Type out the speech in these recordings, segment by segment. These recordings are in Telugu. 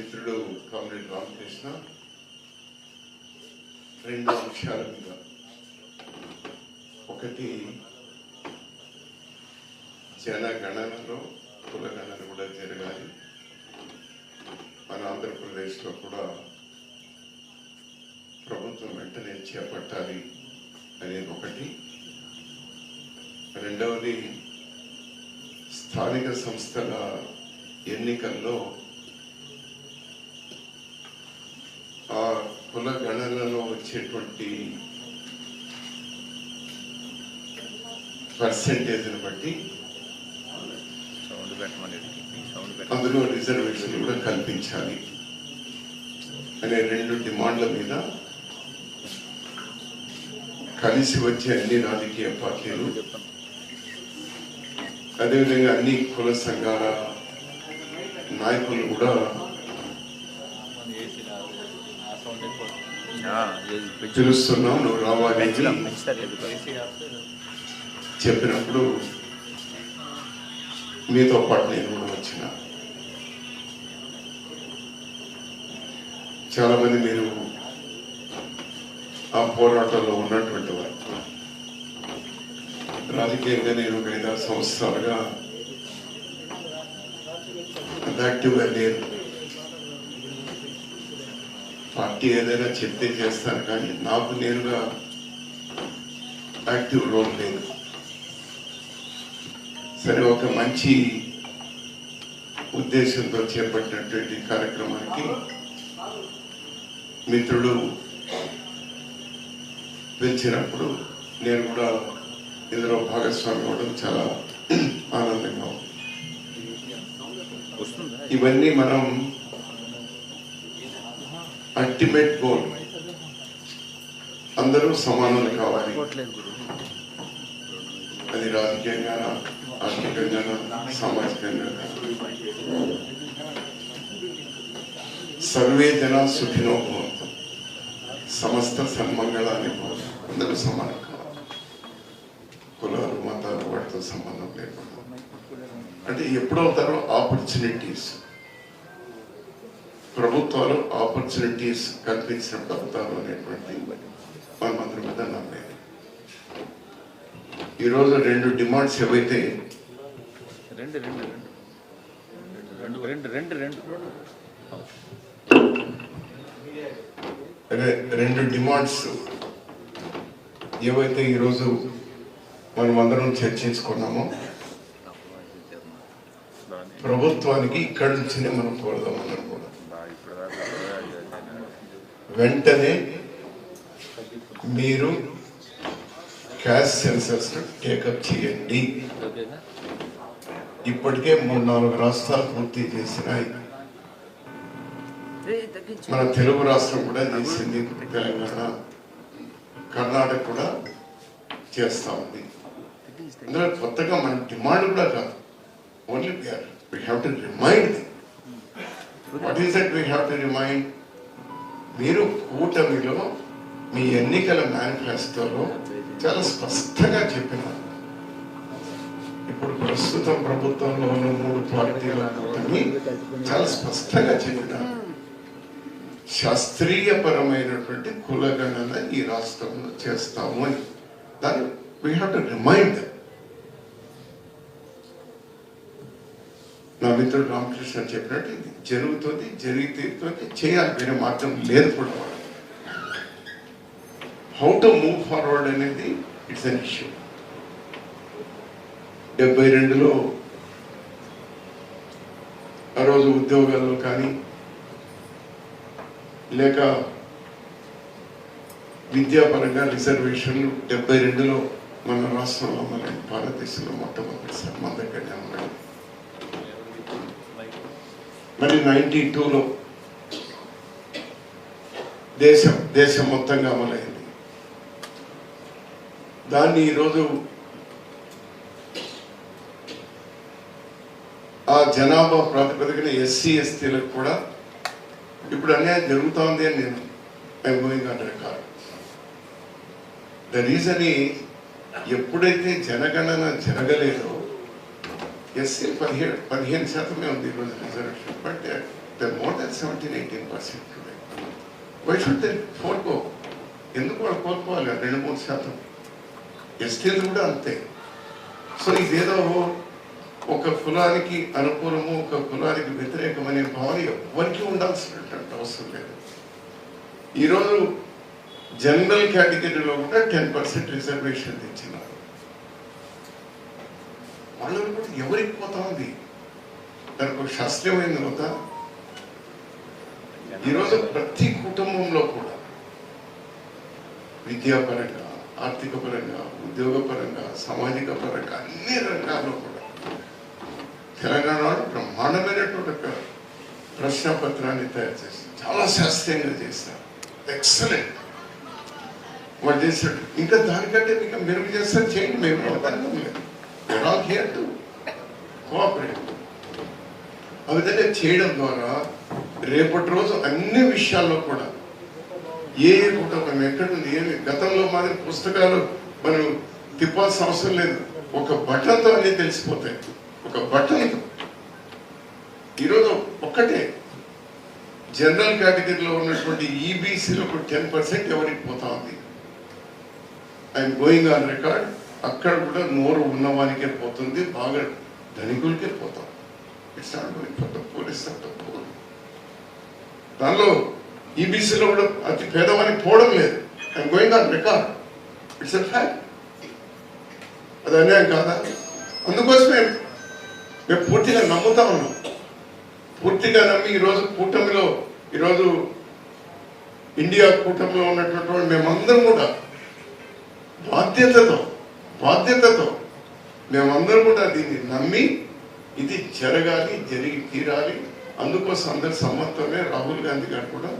మిత్రుడు కామ్రేడ్ రామకృష్ణ. రెండు అంశాల మీద. ఒకటి జనగణనలో కులగణన కూడా జరగాలి. మన ఆంధ్రప్రదేశ్లో కూడా ప్రభుత్వం వెంటనే చేపట్టాలి అనేది ఒకటి. రెండవది స్థానిక సంస్థల ఎన్నికల్లో ఆ కుల గణనలో వచ్చేటువంటి పర్సెంటేజ్ని బట్టి అందులో రిజర్వేషన్ కూడా కల్పించాలి అనే రెండు డిమాండ్ల మీద కలిసి వచ్చే అన్ని రాజకీయ పార్టీలు అదేవిధంగా అన్ని కుల సంఘాల నాయకులు కూడా పిలుస్తున్నాం నువ్వు రావాలి. చెప్పినప్పుడు మీతో పాటు నేను కూడా వచ్చిన. చాలా మంది మీరు ఆ పోరాటంలో ఉన్నటువంటి వారు. రాజకీయంగా నేను ఒక ఐదారు సంవత్సరాలుగా యాక్టివ్గా లేను. పార్టీ ఏదైనా చెప్తే చేస్తాను కానీ నాకు నేనుగా యాక్టివ్ రోల్ లేదు. సరే ఒక మంచి ఉద్దేశంతో చేపట్టినటువంటి కార్యక్రమానికి మిత్రుడు పిలిచినప్పుడు నేను కూడా ఇందులో భాగస్వామి అవ్వడం చాలా ఆనందంగా ఉంది. ఇవన్నీ మనం అల్టిమేట్ గోల్. అందరూ సమానులు కావాలి. అది రాజకీయంగా ఆర్థికంగా సామాజికంగా. సర్వే జన సుఖినో సమస్త సన్మంగళాన్ని అందరూ సమానం. కావాలి కులాలు మతాలు వాటితో సంబంధం లేకుండా. అంటే ఎప్పుడవుతారో ఆపర్చునిటీస్ ప్రభుత్వాలు ఆపర్చునిటీస్ కల్పించినప్పుడు అవుతారు అనేటువంటి మనమందరి మీద నమ్మేది. ఈరోజు రెండు డిమాండ్స్ ఏవైతే రెండు రెండు రెండు. రెండు రెండు డిమాండ్స్ ఏవైతే ఈరోజు మనం అందరం చర్చించుకున్నామో ప్రభుత్వానికి ఇక్కడి నుంచినే మనం కోరదాం అందరం కూడా బాగా ఇప్పుడు దాకా వెంటనే మీరు క్యాష్ సెన్సర్స్ టేకప్ చేయండి. ఇప్పటికే మూడు నాలుగు రాష్ట్రాలు పూర్తి చేసినాయి. మన తెలుగు రాష్ట్రం కూడా చేసింది తెలంగాణ. కర్ణాటక కూడా చేస్తా ఉంది. అందులో కొత్తగా మన డిమాండ్ కూడా కాదు only we have to remind what is that we have to remind మీరు కూటమిలో మీ ఎన్నికల మేనిఫెస్టోలో చాలా స్పష్టంగా చెప్పినారు. ఇప్పుడు ప్రస్తుతం ప్రభుత్వంలో ఉన్న మూడు పార్టీల కూటమి చాలా స్పష్టంగా చెప్పినారు. శాస్త్రీయపరమైనటువంటి కులగణన ఈ రాష్ట్రంలో చేస్తాము అని. దాన్ని వీ హ్యావ్ టు రిమైండ్ నా మిత్రుడు రామకృష్ణ చెప్పినట్టు ఇది. జరుగుతుంది జరిగి తీరుతుంది చేయాలి. వేరే మార్గం లేదు కూడా. హౌ టు మూవ్ ఫార్వర్డ్ అనేది ఇట్స్ అన్ ఇష్యూ డెబ్బై రెండులో ఆ రోజు ఉద్యోగాల్లో కానీ లేక విద్యాపరంగా రిజర్వేషన్లు డెబ్బై రెండులో మన రాష్ట్రంలో మన భారతదేశంలో మొట్టమొదటిసారి. మరి నైన్టీ టూలో దేశం దేశం మొత్తంగా అమలైంది. దాన్ని ఈరోజు ఆ జనాభా ప్రాతిపదికన ఎస్సీ ఎస్టీలకు కూడా ఇప్పుడు అన్యాయం జరుగుతోంది అని నేను ఐ అంటే ఆన్ ద రీజన్ ఎప్పుడైతే జనగణన జరగలేదో ఎస్సీ పదిహేడు పదిహేను శాతమే ఉంది ఈరోజు reservation but more than seventeen eighteen percent why should they కోరుకో ఎందుకు వాళ్ళు కోరుకోవాలి రెండు మూడు శాతం ఎస్టీలు కూడా అంతే సో ఇదేదో ఒక కులానికి అనుకూలము ఒక కులానికి వ్యతిరేకమనే భావన ఎవరికి ఉండాల్సినటువంటి అవసరం లేదు ఈరోజు జనరల్ కేటగిరీలో కూడా టెన్ పర్సెంట్ రిజర్వేషన్ తెచ్చినారు వాళ్ళని కూడా ఎవరికి పోతా ఉంది? దానికి ఒక శాస్త్రీయమైంది తర్వాత ఈరోజు ప్రతి కుటుంబంలో కూడా విద్యాపరంగా ఆర్థిక పరంగా ఉద్యోగపరంగా సామాజిక పరంగా అన్ని రంగాల్లో కూడా తెలంగాణ బ్రహ్మాండమైనటువంటి ఒక ప్రశ్న పత్రాన్ని తయారు చేసి చాలా శాస్త్రీయంగా చేస్తారు. ఎక్సలెంట్ వాళ్ళు చేశాడు ఇంకా దానికంటే ఇంకా మెరుగు చేస్తారు చేయండి. మేము లేదు లేదు ఆల్ హియర్ టు కోఆపరేట్ ఆ విధంగా చేయడం ద్వారా రేపటి రోజు అన్ని విషయాల్లో కూడా ఏ ఏ కుటుంబం ఎక్కడ ఏమి గతంలో మాదిరి పుస్తకాలు మనం తిప్పాల్సిన అవసరం లేదు. ఒక బటన్తో అన్ని తెలిసిపోతాయి. ఒక బటన్ ఈరోజు ఒక్కటే. జనరల్ కేటగిరీలో ఉన్నటువంటి ఈబీసీలో ఒక టెన్ పర్సెంట్ ఎవరికి పోతా ఉంది? ఐఎమ్ గోయింగ్ ఆన్ రికార్డ్ అక్కడ కూడా నోరు ఉన్నవానికే పోతుంది బాగా ధనికులకే పోతాం. It's not going for the police దానిలో ఈబీసీలో కూడా అతి పేదవానికి పోవడం లేదు. I'm going on record it's a fact అది అన్యాయం కాదా? అందుకోసమే మేము పూర్తిగా నమ్ముతా ఉన్నాం. పూర్తిగా నమ్మి ఈరోజు కూటమిలో ఈరోజు ఇండియా కూటమిలో ఉన్నటువంటి మేమందరం కూడా బాధ్యతతో బాధ్యతతో మేమందరం కూడా దీన్ని నమ్మి ఇది జరగాలి జరిగి తీరాలి. అందుకోసం అందరి సమత్వమే రాహుల్ గాంధీ గారు కూడా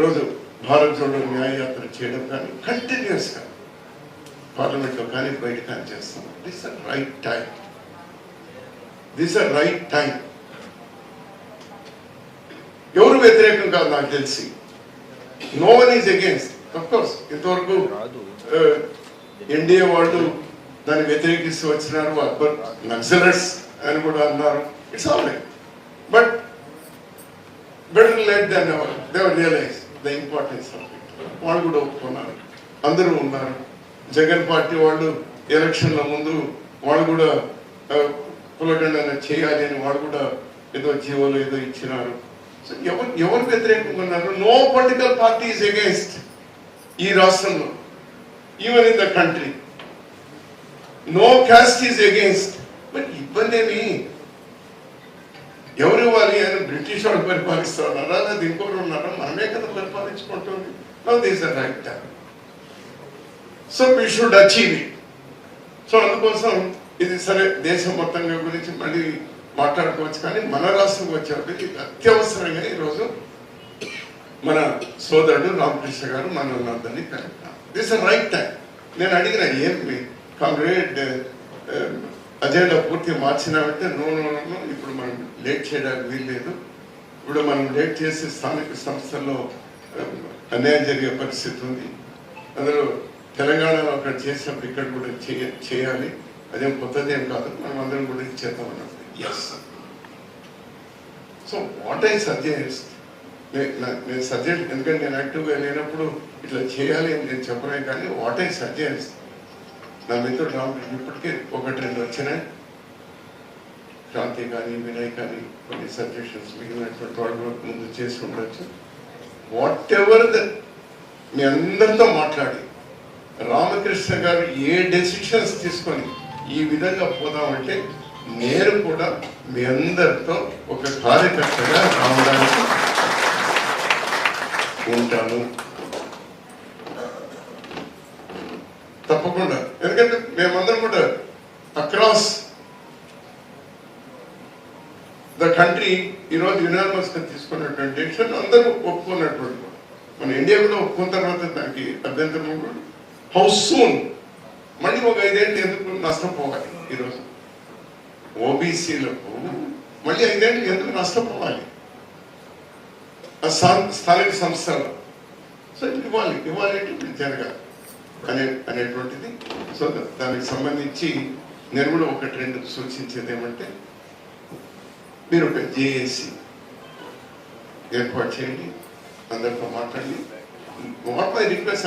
రోజు భారత్ జోడో న్యాయయాత్ర చేయడం కానీ కంటిన్యూస్గా పార్లమెంట్లో కానీ బయట కానీ చేస్తాం. This a right time this a right time ఎవరు వ్యతిరేకం కాదు నాకు తెలిసి. No one is against course ఇంతవరకు ఎన్డీఏ వాళ్ళు దాన్ని వ్యతిరేకిస్తూ వచ్చినారు అక్బర్ నక్సలర్స్ అని కూడా అన్నారు. It's all right but better let then they're realize the importance of it వాళ్ళు కూడా ఒప్పుకున్నారు. అందరూ ఉన్నారు. జగన్ పార్టీ వాళ్ళు ఎలక్షన్ల ముందు వాళ్ళు కూడా కులగండన చేయాలి అని వాళ్ళు కూడా ఏదో జీవోలు ఏదో ఇచ్చినారు. సో ఎవరు ఎవరు వ్యతిరేకంగా ఉన్నారు? No political party is against ఈ రాష్ట్రంలో even in the country no caste is against but ఇబ్బంది ఏమి? ఎవరు ఇవ్వాలి అని బ్రిటిష్ వాళ్ళు పరిపాలిస్తున్నారా లేదా ఇంకొకరు ఉన్నారా మనమే కదా పరిపాలించుకుంటుంది. No this the right so we should achieve it so అందుకోసం ఇది సరే దేశం మొత్తంగా గురించి మళ్ళీ మాట్లాడుకోవచ్చు కానీ మన రాష్ట్రం వచ్చేటప్పటికి ఇది అత్యవసరంగా ఈరోజు మన సోదరుడు రామకృష్ణ గారు మనల్ని అందరినీ కలుపుతాం దిస్ రైట్ టైం నేను అడిగిన ఏం కాంగ్రెట్ అజెండా పూర్తిగా మార్చినామంటే నో నో నో, ఇప్పుడు మనం లేట్ చేయడానికి వీల్లేదు. ఇప్పుడు మనం లేట్ చేసి స్థానిక సంస్థల్లో అన్యాయం జరిగే పరిస్థితి ఉంది. అందులో తెలంగాణలో అక్కడ చేసినప్పుడు ఇక్కడ కూడా చేయ చేయాలి. అదేం కొత్తదేం కాదు. మనం అందరం కూడా ఇది చేద్దాం yes so what I suggest నేను సజెస్ట్ ఎందుకంటే నేను యాక్టివ్గా లేనప్పుడు ఇట్లా చేయాలి అని నేను చెప్పలే కానీ వాట్ ఐ సజెస్ట్? నా మిత్రుడు రామకృష్ణ ఇప్పటికే ఒకటి రెండు వచ్చినాయి. క్రాంతి కానీ వినయ్ కానీ కొన్ని సజెషన్స్ మిగిలినటువంటి వాళ్ళు ముందు చేసి ఉండొచ్చు. వాట్ ఎవర్ ద మీ అందరితో మాట్లాడి. రామకృష్ణ గారు ఏ డెసిషన్స్ తీసుకొని ఈ విధంగా పోదామంటే నేను కూడా మీ అందరితో ఒక కార్యకర్తగా రావడానికి ఉంటాము. తప్పకుండా. ఎందుకంటే మేమందరం కూడా అక్రాస్ ద కంట్రీ ఈరోజు యునానిమస్గా తీసుకున్నటువంటి డెసిషన్ అందరూ ఒప్పుకున్నటువంటి మన ఇండియా కూడా ఒప్పుకున్న తర్వాత దానికి అభ్యంతరం కూడా. హౌ సూన్ మళ్ళీ ఒక ఐదేళ్ళు ఎందుకు నష్టపోవాలి ఈరోజు ఓబీసీలకు మళ్ళీ ఐదేళ్ళు ఎందుకు నష్టపోవాలి? స్థానిక సంస్థలు. సో ఇది ఇవ్వాలి ఇవ్వాలి ఇప్పుడు జరగాలి. అనే అనేటువంటిది. సో దానికి సంబంధించి నేను కూడా ఒకటి రెండు సూచించేది ఏమంటే మీరు ఒక జేఏసీ ఏర్పాటు చేయండి అందరితో మాట్లాడి వాట్ మై రిక్వెస్ట్